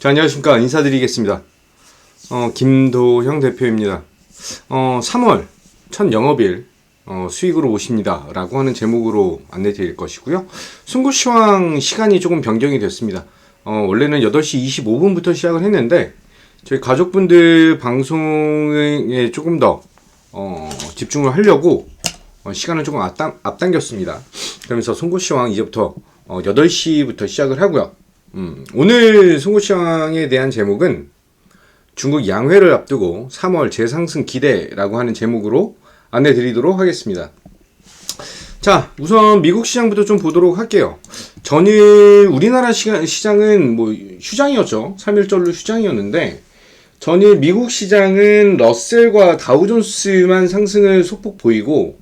자, 안녕하십니까. 인사드리겠습니다. 어, 김도형 대표입니다. 어, 3월 첫 영업일 어, 수익으로 오십니다. 라고 하는 제목으로 안내 드릴 것이고요. 승구시황 시간이 조금 변경이 됐습니다. 어, 원래는 8시 25분부터 시작을 했는데, 저희 가족분들 방송에 조금 더, 어, 집중을 하려고, 어, 시간을 조금 앞당, 앞당겼습니다. 그러면서 송구시황 이제부터, 어, 8시부터 시작을 하고요. 음, 오늘 송구시황에 대한 제목은 중국 양회를 앞두고 3월 재상승 기대라고 하는 제목으로 안내 드리도록 하겠습니다. 자, 우선 미국 시장부터 좀 보도록 할게요. 전일 우리나라 시간, 시장은 뭐 휴장이었죠. 3일절로 휴장이었는데 전일 미국 시장은 러셀과 다우존스만 상승을 소폭 보이고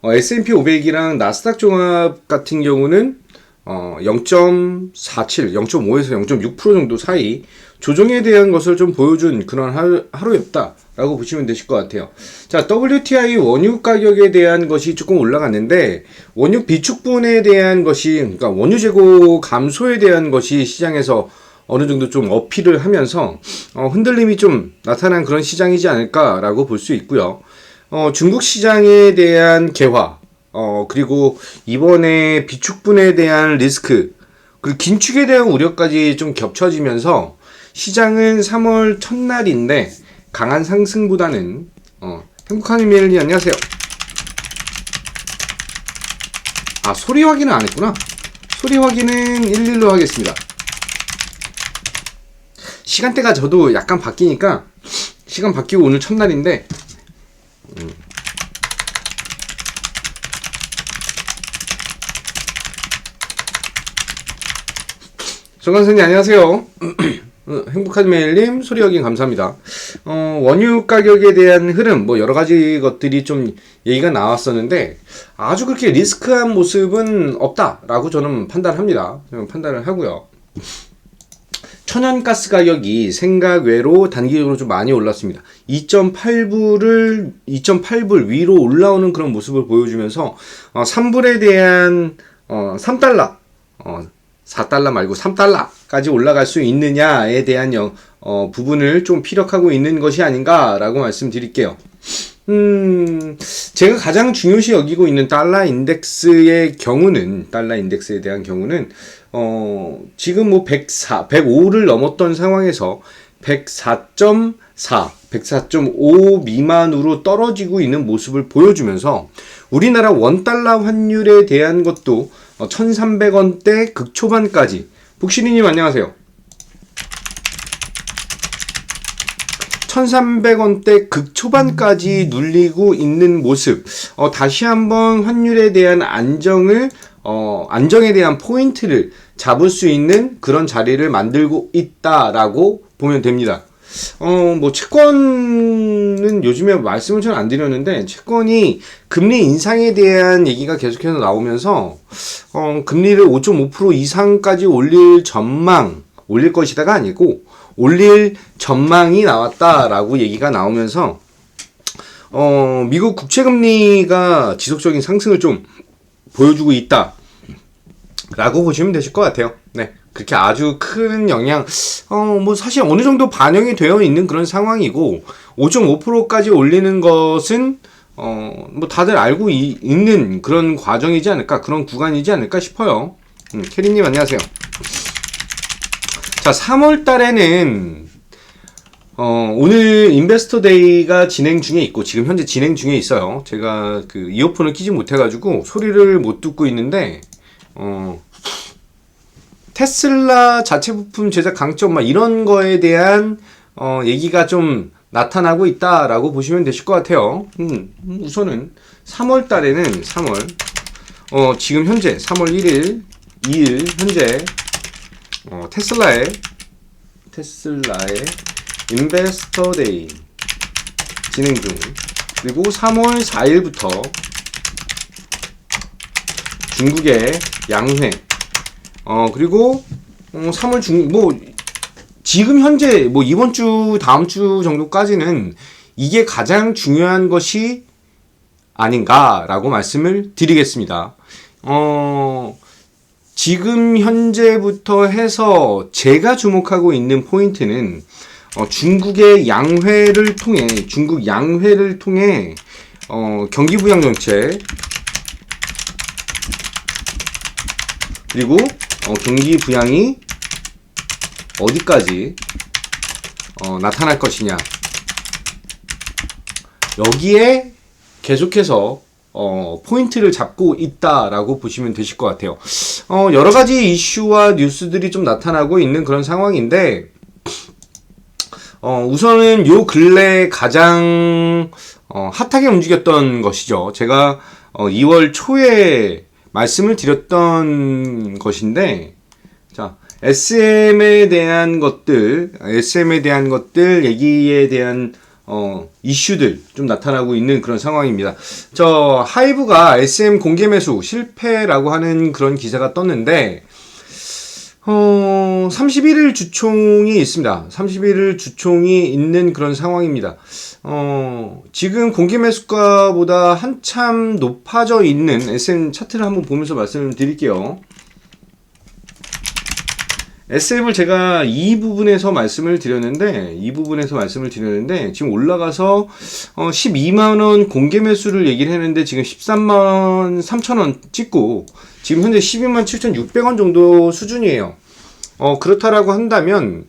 어, S&P 500이랑 나스닥 종합 같은 경우는 어, 0.47, 0.5에서 0.6% 정도 사이 조정에 대한 것을 좀 보여준 그런 하루, 하루였다라고 보시면 되실 것 같아요. 자, WTI 원유 가격에 대한 것이 조금 올라갔는데 원유 비축분에 대한 것이 그러니까 원유 재고 감소에 대한 것이 시장에서 어느 정도 좀 어필을 하면서 어, 흔들림이 좀 나타난 그런 시장이지 않을까라고 볼 수 있고요. 어, 중국 시장에 대한 개화, 어, 그리고 이번에 비축분에 대한 리스크, 그리고 긴축에 대한 우려까지 좀 겹쳐지면서 시장은 3월 첫날인데 강한 상승보다는 어, 행복한 이메일님 안녕하세요. 아, 소리 확인은 안 했구나. 소리 확인은 11로 하겠습니다. 시간대가 저도 약간 바뀌니까 시간 바뀌고 오늘 첫날인데 음. 정관선님 안녕하세요. 어, 행복한 메일님 소리 확인 감사합니다. 어, 원유 가격에 대한 흐름 뭐 여러 가지 것들이 좀 얘기가 나왔었는데 아주 그렇게 리스크한 모습은 없다라고 저는 판단합니다. 저는 판단을 하고요. 천연가스 가격이 생각 외로 단기적으로 좀 많이 올랐습니다. 2.8불을 2.8불 위로 올라오는 그런 모습을 보여주면서 어, 3불에 대한 어, 3달러 어, 4달러 말고 3달러까지 올라갈 수 있느냐에 대한 여, 어, 부분을 좀 피력하고 있는 것이 아닌가라고 말씀드릴게요. 음, 제가 가장 중요시 여기고 있는 달러 인덱스의 경우는, 달러 인덱스에 대한 경우는, 어, 지금 뭐 104, 105를 넘었던 상황에서 104.4, 104.5 미만으로 떨어지고 있는 모습을 보여주면서 우리나라 원달러 환율에 대한 것도 1,300원대 극초반까지 북시리님 안녕하세요. 1,300원대 극초반까지 눌리고 있는 모습. 어, 다시 한번 환율에 대한 안정을 어, 안정에 대한 포인트를 잡을 수 있는 그런 자리를 만들고 있다라고 보면 됩니다. 어, 뭐, 채권은 요즘에 말씀을 잘 안 드렸는데, 채권이 금리 인상에 대한 얘기가 계속해서 나오면서, 어, 금리를 5.5% 이상까지 올릴 전망, 올릴 것이다가 아니고, 올릴 전망이 나왔다라고 얘기가 나오면서, 어, 미국 국채금리가 지속적인 상승을 좀 보여주고 있다. 라고 보시면 되실 것 같아요. 네. 그렇게 아주 큰 영향, 어, 뭐 사실 어느 정도 반영이 되어 있는 그런 상황이고, 5.5%까지 올리는 것은, 어, 뭐 다들 알고 이, 있는 그런 과정이지 않을까, 그런 구간이지 않을까 싶어요. 음, 캐리님 안녕하세요. 자, 3월 달에는, 어, 오늘 인베스터 데이가 진행 중에 있고, 지금 현재 진행 중에 있어요. 제가 그 이어폰을 끼지 못해가지고 소리를 못 듣고 있는데, 어, 테슬라 자체 부품 제작 강점 막 이런 거에 대한 어, 얘기가 좀 나타나고 있다라고 보시면 되실 것 같아요. 음, 우선은 3월 달에는 3월 어, 지금 현재 3월 1일 2일 현재 어, 테슬라의 테슬라의 인베스터 데이 진행 중 그리고 3월 4일부터 중국의 양회 어, 그리고, 어, 3월 중, 뭐, 지금 현재, 뭐, 이번 주, 다음 주 정도까지는 이게 가장 중요한 것이 아닌가라고 말씀을 드리겠습니다. 어, 지금 현재부터 해서 제가 주목하고 있는 포인트는 어, 중국의 양회를 통해 중국 양회를 통해 어, 경기 부양 정책 그리고 어, 경기 부양이 어디까지 어, 나타날 것이냐 여기에 계속해서 어, 포인트를 잡고 있다라고 보시면 되실 것 같아요. 어, 여러 가지 이슈와 뉴스들이 좀 나타나고 있는 그런 상황인데, 어, 우선은 요 근래 가장 어, 핫하게 움직였던 것이죠. 제가 어, 2월 초에 말씀을 드렸던 것인데, 자, SM에 대한 것들, SM에 대한 것들, 얘기에 대한 어, 이슈들 좀 나타나고 있는 그런 상황입니다. 저 하이브가 SM 공개 매수 실패라고 하는 그런 기사가 떴는데 어, 31일 주총이 있습니다. 31일 주총이 있는 그런 상황입니다. 어, 지금 공개 매수가보다 한참 높아져 있는 SM 차트를 한번 보면서 말씀을 드릴게요. SM을 제가 이 부분에서 말씀을 드렸는데 이 부분에서 말씀을 드렸는데 지금 올라가서 어 12만 원 공개 매수를 얘기를 했는데 지금 13만 3천 원 찍고 지금 현재 12만 7,600원 정도 수준이에요. 어 그렇다라고 한다면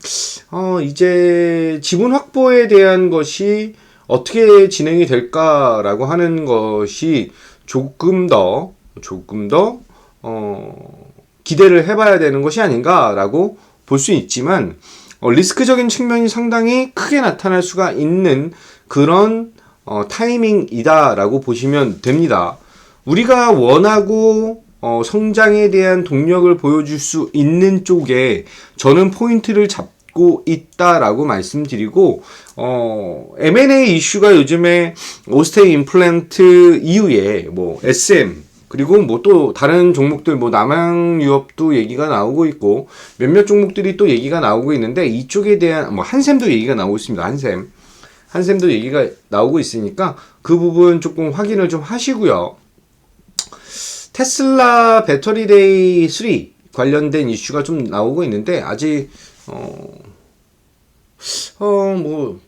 어 이제 지분 확보에 대한 것이 어떻게 진행이 될까라고 하는 것이 조금 더 조금 더어 기대를 해봐야 되는 것이 아닌가라고 볼 수 있지만 어, 리스크적인 측면이 상당히 크게 나타날 수가 있는 그런 어, 타이밍이다라고 보시면 됩니다. 우리가 원하고 어, 성장에 대한 동력을 보여줄 수 있는 쪽에 저는 포인트를 잡고 있다라고 말씀드리고 어, M&A 이슈가 요즘에 오스테이 임플란트 이후에 뭐 SM 그리고 뭐 또 다른 종목들 뭐 남양 유업도 얘기가 나오고 있고 몇몇 종목들이 또 얘기가 나오고 있는데 이쪽에 대한 뭐 한샘도 얘기가 나오고 있습니다. 한샘. 한샘도 얘기가 나오고 있으니까 그 부분 조금 확인을 좀 하시고요. 테슬라 배터리데이 3 관련된 이슈가 좀 나오고 있는데 아직 어 어 뭐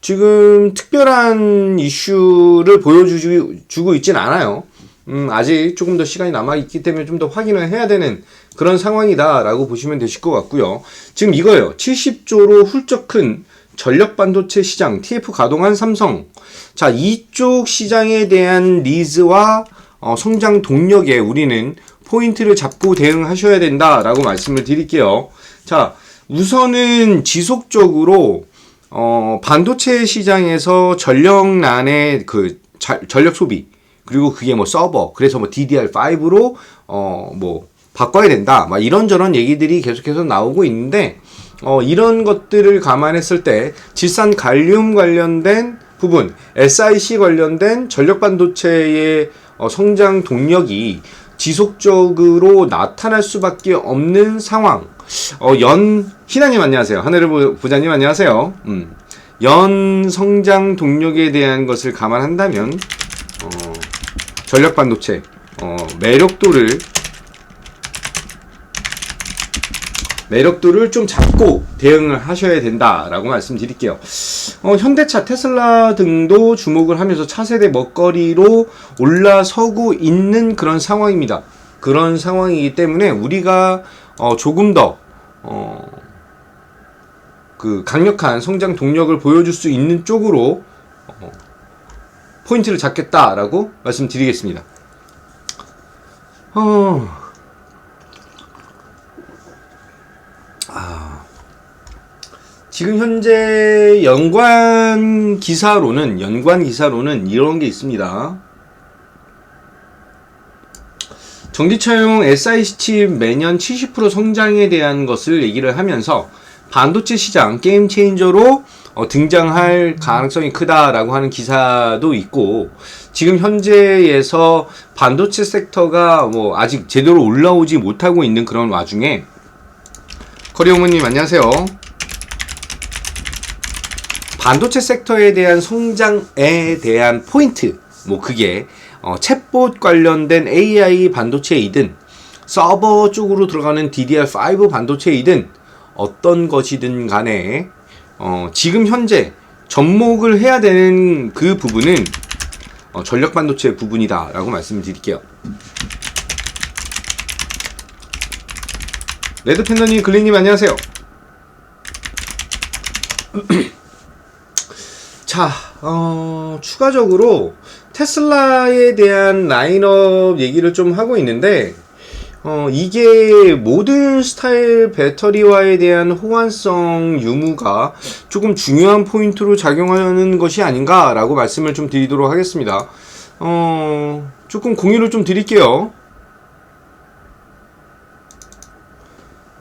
지금 특별한 이슈를 보여주고 있진 않아요. 음, 아직 조금 더 시간이 남아있기 때문에 좀 더 확인을 해야 되는 그런 상황이다라고 보시면 되실 것 같고요. 지금 이거예요. 70조로 훌쩍 큰 전력 반도체 시장, TF 가동한 삼성. 자, 이쪽 시장에 대한 니즈와 어, 성장 동력에 우리는 포인트를 잡고 대응하셔야 된다라고 말씀을 드릴게요. 자, 우선은 지속적으로 어, 반도체 시장에서 전력난의 그 자, 전력 소비 그리고 그게 뭐 서버 그래서 뭐 DDR5로 어 뭐 바꿔야 된다. 막 이런저런 얘기들이 계속해서 나오고 있는데 어 이런 것들을 감안했을 때 질산 갈륨 관련된 부분 SiC 관련된 전력 반도체의 어 성장 동력이 지속적으로 나타날 수밖에 없는 상황 어, 연, 희나님 안녕하세요. 하늘을 부자님 안녕하세요. 음, 연 성장 동력에 대한 것을 감안한다면, 어, 전력 반도체, 어, 매력도를, 매력도를 좀 잡고 대응을 하셔야 된다라고 말씀드릴게요. 어, 현대차, 테슬라 등도 주목을 하면서 차세대 먹거리로 올라서고 있는 그런 상황입니다. 그런 상황이기 때문에 우리가 어, 조금 더, 어, 그 강력한 성장 동력을 보여줄 수 있는 쪽으로 어, 포인트를 잡겠다라고 말씀드리겠습니다. 어, 지금 현재 연관 기사로는 연관 기사로는 이런 게 있습니다. 전기차용 SiC 칩 매년 70% 성장에 대한 것을 얘기를 하면서 반도체 시장 게임 체인저로 어, 등장할 가능성이 크다라고 하는 기사도 있고 지금 현재에서 반도체 섹터가 뭐 아직 제대로 올라오지 못하고 있는 그런 와중에 커리어머님 안녕하세요. 반도체 섹터에 대한 성장에 대한 포인트 뭐 그게 어, 챗봇 관련된 AI 반도체이든 서버 쪽으로 들어가는 DDR5 반도체이든 어떤 것이든 간에 어, 지금 현재 접목을 해야 되는 그 부분은 어, 전력 반도체 부분이다라고 말씀을 드릴게요. 레드 팬더님, 글리님 안녕하세요. 자, 어, 추가적으로 테슬라에 대한 라인업 얘기를 좀 하고 있는데, 어, 이게 모든 스타일 배터리와에 대한 호환성 유무가 조금 중요한 포인트로 작용하는 것이 아닌가라고 말씀을 좀 드리도록 하겠습니다. 어, 조금 공유를 좀 드릴게요.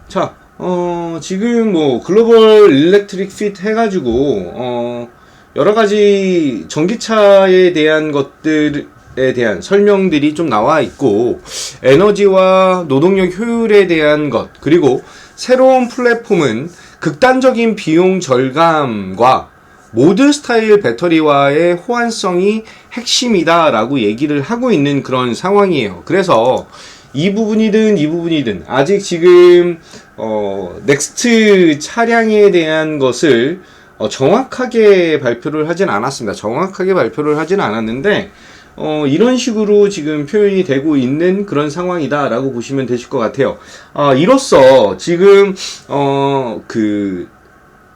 자, 어, 지금 뭐 글로벌 일렉트릭 핏 해가지고, 어, 여러 가지 전기차에 대한 것들에 대한 설명들이 좀 나와 있고, 에너지와 노동력 효율에 대한 것, 그리고 새로운 플랫폼은 극단적인 비용 절감과 모드 스타일 배터리와의 호환성이 핵심이다라고 얘기를 하고 있는 그런 상황이에요. 그래서 이 부분이든 이 부분이든 아직 지금 어, 넥스트 차량에 대한 것을 어, 정확하게 발표를 하진 않았습니다. 정확하게 발표를 하진 않았는데 어, 이런 식으로 지금 표현이 되고 있는 그런 상황이다라고 보시면 되실 것 같아요. 아, 이로써 지금 어, 그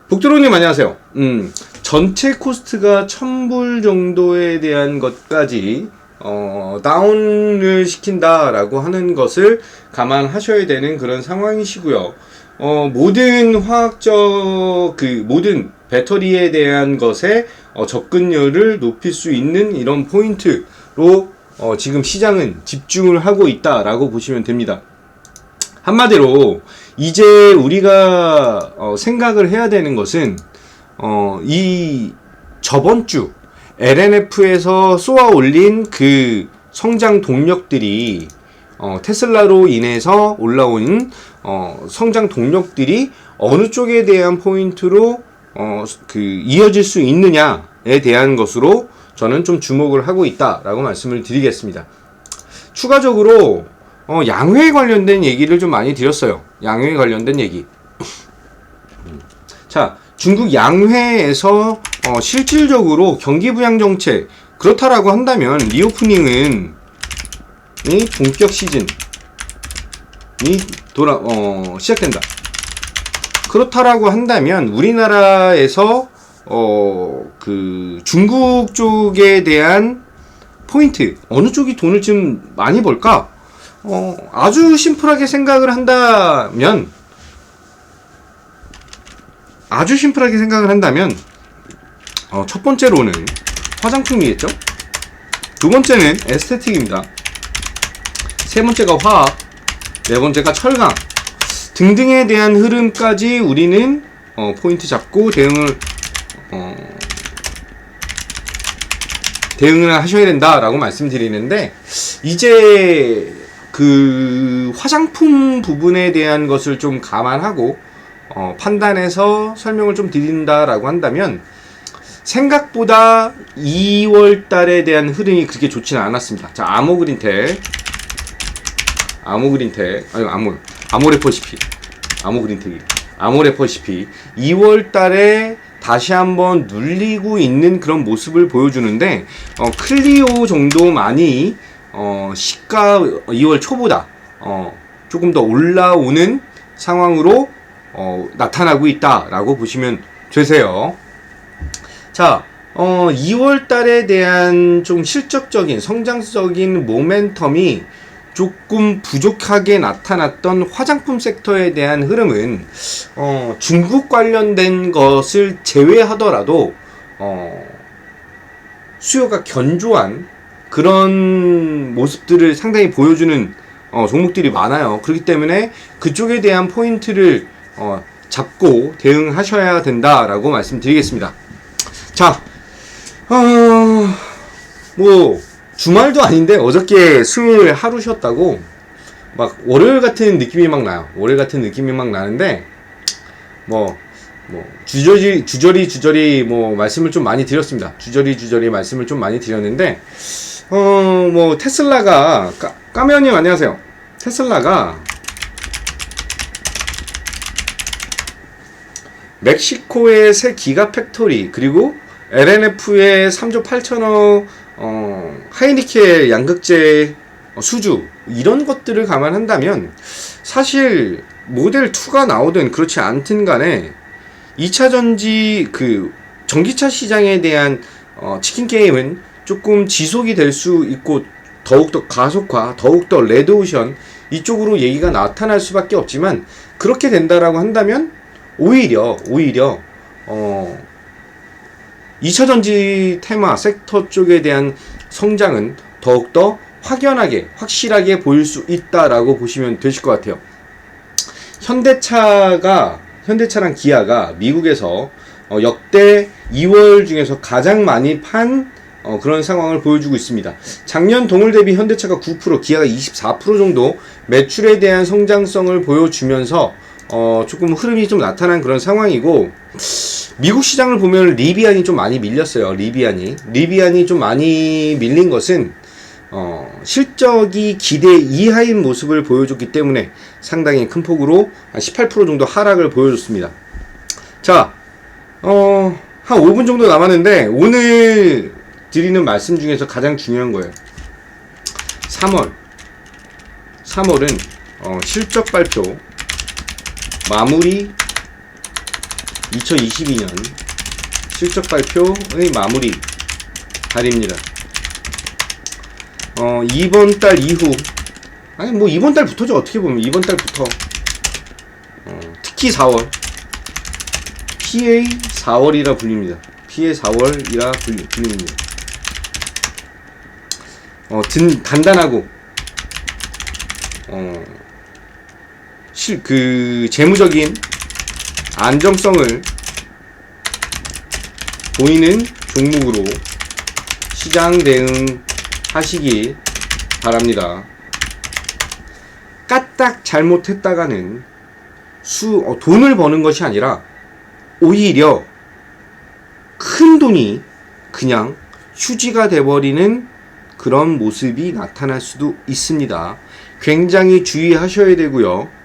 복도로님 안녕하세요. 음, 전체 코스트가 1000불 정도에 대한 것까지 어, 다운을 시킨다라고 하는 것을 감안하셔야 되는 그런 상황이시고요. 어, 모든 화학적 그 모든 배터리에 대한 것에 어, 접근율을 높일 수 있는 이런 포인트로 어, 지금 시장은 집중을 하고 있다라고 보시면 됩니다. 한마디로 이제 우리가 어, 생각을 해야 되는 것은 어, 이 저번 주 LNF에서 쏘아 올린 그 성장 동력들이 어, 테슬라로 인해서 올라온 어, 성장 동력들이 어느 쪽에 대한 포인트로 어, 그 이어질 수 있느냐에 대한 것으로 저는 좀 주목을 하고 있다라고 말씀을 드리겠습니다. 추가적으로 어, 양회 관련된 얘기를 좀 많이 드렸어요. 양회 관련된 얘기. 자, 중국 양회에서 어, 실질적으로 경기 부양 정책 그렇다라고 한다면 리오프닝은 이 본격 시즌이 돌아 어, 시작된다. 그렇다라고 한다면 우리나라에서 어, 그 중국 쪽에 대한 포인트 어느 쪽이 돈을 좀 많이 벌까? 어, 아주 심플하게 생각을 한다면 아주 심플하게 생각을 한다면 어, 첫 번째로는 화장품이겠죠? 두 번째는 에스테틱입니다. 세 번째가 화학, 네 번째가 철강 등등에 대한 흐름까지 우리는 어, 포인트 잡고 대응을 어, 대응을 하셔야 된다라고 말씀드리는데 이제 그 화장품 부분에 대한 것을 좀 감안하고 어, 판단해서 설명을 좀 드린다라고 한다면 생각보다 2월 달에 대한 흐름이 그렇게 좋지는 않았습니다. 자, 아모그린텍. 아모그린텍. 아니, 아모, 아모레퍼시피. 아모그린텍이. 아모레퍼시피. 2월 달에 다시 한번 눌리고 있는 그런 모습을 보여주는데, 어, 클리오 정도만이, 어, 시가 2월 초보다, 어, 조금 더 올라오는 상황으로, 어, 나타나고 있다라고 보시면 되세요. 자, 어, 2월 달에 대한 좀 실적적인, 성장적인 모멘텀이 조금 부족하게 나타났던 화장품 섹터에 대한 흐름은, 어, 중국 관련된 것을 제외하더라도, 어, 수요가 견조한 그런 모습들을 상당히 보여주는 어, 종목들이 많아요. 그렇기 때문에 그쪽에 대한 포인트를 어, 잡고 대응하셔야 된다라고 말씀드리겠습니다. 자, 어, 뭐, 주말도 아닌데 어저께 수요일 하루 쉬었다고 막 월요일 같은 느낌이 막 나요. 월요일 같은 느낌이 막 나는데, 뭐, 뭐, 주저리, 주저리, 주저리, 뭐, 말씀을 좀 많이 드렸습니다. 주저리, 주저리 말씀을 좀 많이 드렸는데, 어, 뭐, 테슬라가, 까, 까면님 안녕하세요. 테슬라가 멕시코의 새 기가 팩토리 그리고 LNF의 3조 8천억 어, 하이니케 양극재 어, 수주 이런 것들을 감안한다면 사실 모델 2가 나오든 그렇지 않든 간에 2차 전지 그 전기차 시장에 대한 어, 치킨 게임은 조금 지속이 될 수 있고 더욱더 가속화, 더욱더 레드오션 이쪽으로 얘기가 나타날 수밖에 없지만 그렇게 된다라고 한다면 오히려 오히려 어 2차 전지 테마 섹터 쪽에 대한 성장은 더욱더 확연하게 확실하게 보일 수 있다라고 보시면 되실 것 같아요. 현대차가 현대차랑 기아가 미국에서 어, 역대 2월 중에서 가장 많이 판 어, 그런 상황을 보여주고 있습니다. 작년 동월 대비 현대차가 9%, 기아가 24% 정도 매출에 대한 성장성을 보여주면서 어, 조금 흐름이 좀 나타난 그런 상황이고 미국 시장을 보면 리비안이 좀 많이 밀렸어요. 리비안이 리비안이 좀 많이 밀린 것은 어, 실적이 기대 이하인 모습을 보여줬기 때문에 상당히 큰 폭으로 한 18% 정도 하락을 보여줬습니다. 자, 어, 한 5분 정도 남았는데 오늘 드리는 말씀 중에서 가장 중요한 거예요. 3월. 3월은 어, 실적 발표 마무리 2022년 실적 발표의 마무리 달입니다. 어, 이번 달 이후 아니 뭐 이번 달부터죠 어떻게 보면 이번 달부터 어, 특히 4월 PA 4월이라 불립니다. PA 4월이라 불리, 불립니다. 어, 든, 단단하고 어, 실, 그 재무적인 안정성을 보이는 종목으로 시장 대응하시기 바랍니다. 까딱 잘못했다가는 수 어, 돈을 버는 것이 아니라 오히려 큰 돈이 그냥 휴지가 돼버리는 그런 모습이 나타날 수도 있습니다. 굉장히 주의하셔야 되고요.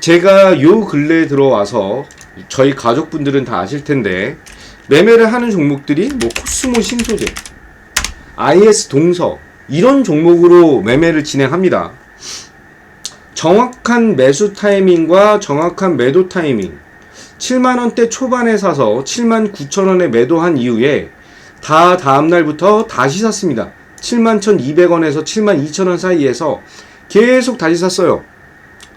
제가 요 근래에 들어와서 저희 가족분들은 다 아실 텐데 매매를 하는 종목들이 뭐 코스모 신소재, IS 동서 이런 종목으로 매매를 진행합니다. 정확한 매수 타이밍과 정확한 매도 타이밍 7만원대 초반에 사서 7만 9천원에 매도한 이후에 다 다음날부터 다시 샀습니다. 7만 1,200원에서 7만 2천원 사이에서 계속 다시 샀어요.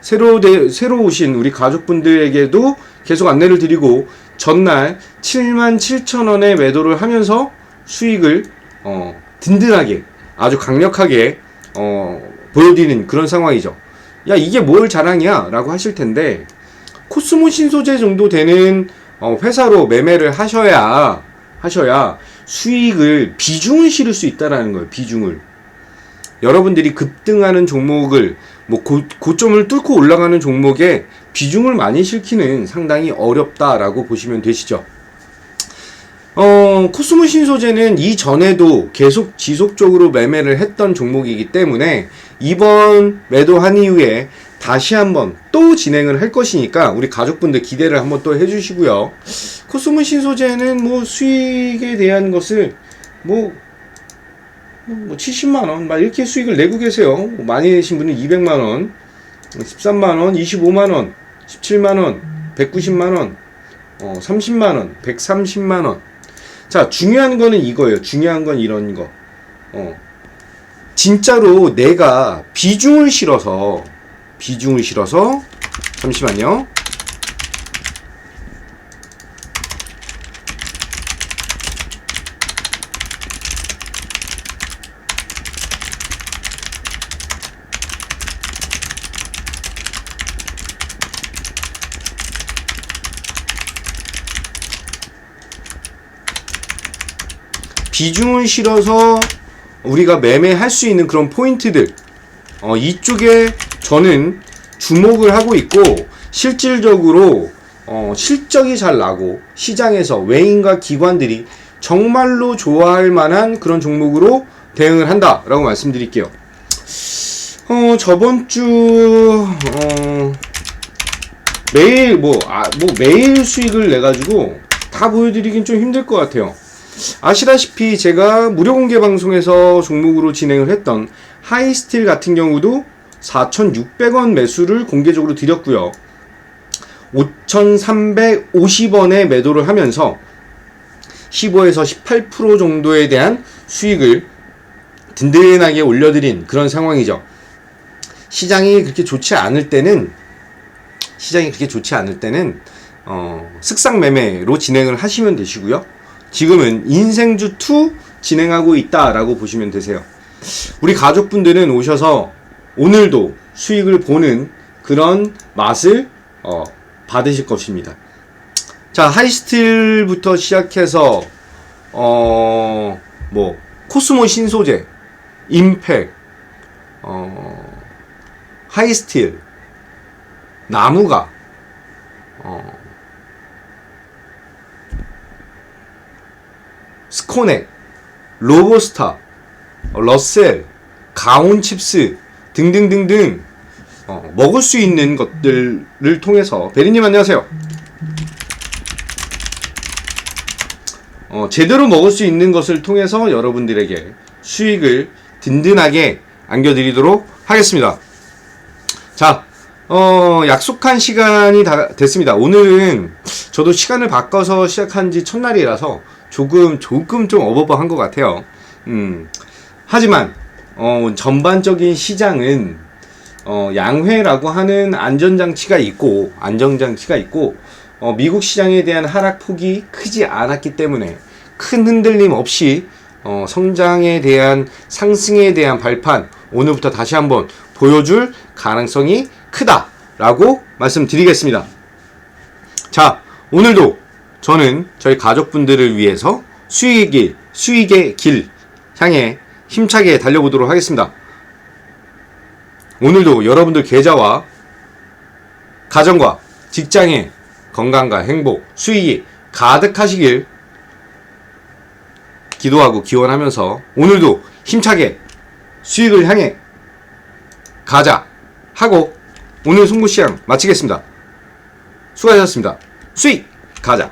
새로, 대, 새로 오신 우리 가족분들에게도 계속 안내를 드리고 전날 7만 7천원에 매도를 하면서 수익을 어, 든든하게 아주 강력하게 어, 보여드리는 그런 상황이죠. 야 이게 뭘 자랑이야 라고 하실 텐데 코스모 신소재 정도 되는 어, 회사로 매매를 하셔야 하셔야 수익을 비중을 실을 수 있다라는 거예요. 비중을 여러분들이 급등하는 종목을 뭐 고, 고점을 뚫고 올라가는 종목에 비중을 많이 실기는 상당히 어렵다라고 보시면 되시죠. 어, 코스모 신소재는 이전에도 계속 지속적으로 매매를 했던 종목이기 때문에 이번 매도한 이후에 다시 한번 또 진행을 할 것이니까 우리 가족분들 기대를 한번 또 해주시고요. 코스모 신소재는 뭐 수익에 대한 것을 뭐, 뭐 70만원, 막 이렇게 수익을 내고 계세요. 뭐 많이 내신 분은 200만원, 13만원, 25만원, 17만원, 190만원, 어, 30만원, 130만원. 자, 중요한 거는 이거예요. 중요한 건 이런 거. 어. 진짜로 내가 비중을 실어서 비중을 실어서 잠시만요. 비중을 실어서 우리가 매매할 수 있는 그런 포인트들 어, 이쪽에 저는 주목을 하고 있고 실질적으로 어, 실적이 잘 나고 시장에서 외인과 기관들이 정말로 좋아할 만한 그런 종목으로 대응을 한다라고 말씀드릴게요. 어, 저번 주, 어, 매일, 뭐, 아, 뭐, 매일 수익을 내 가지고 다 보여드리긴 좀 힘들 것 같아요. 아시다시피 제가 무료 공개 방송에서 종목으로 진행을 했던 하이스틸 같은 경우도 4,600원 매수를 공개적으로 드렸고요. 5,350원에 매도를 하면서 15에서 18% 정도에 대한 수익을 든든하게 올려드린 그런 상황이죠. 시장이 그렇게 좋지 않을 때는 시장이 그렇게 좋지 않을 때는 어, 쓱상 매매로 진행을 하시면 되시고요. 지금은 인생주 2 진행하고 있다라고 보시면 되세요. 우리 가족분들은 오셔서 오늘도 수익을 보는 그런 맛을 어, 받으실 것입니다. 자, 하이스틸부터 시작해서 어, 뭐 코스모 신소재, 임팩, 어, 하이스틸, 나무가, 어, 스코넥, 로보스타, 어, 러셀, 가온칩스 등등등등 어, 먹을 수 있는 것들을 통해서 베리님 안녕하세요. 어, 제대로 먹을 수 있는 것을 통해서 여러분들에게 수익을 든든하게 안겨드리도록 하겠습니다. 자, 어, 약속한 시간이 다 됐습니다. 오늘은 저도 시간을 바꿔서 시작한 지 첫날이라서 조금, 조금 좀 어버버한 것 같아요. 음, 하지만, 어, 전반적인 시장은, 어, 양회라고 하는 안전장치가 있고, 안정장치가 있고, 어, 미국 시장에 대한 하락폭이 크지 않았기 때문에 큰 흔들림 없이 어, 성장에 대한 상승에 대한 발판 오늘부터 다시 한번 보여줄 가능성이 크다라고 말씀드리겠습니다. 자, 오늘도 저는 저희 가족분들을 위해서 수익의 길, 수익의 길 향해 힘차게 달려보도록 하겠습니다. 오늘도 여러분들 계좌와 가정과 직장의 건강과 행복, 수익이 가득하시길 기도하고 기원하면서 오늘도 힘차게 수익을 향해 가자 하고 오늘 송구 시장 마치겠습니다. 수고하셨습니다. 수익 가자.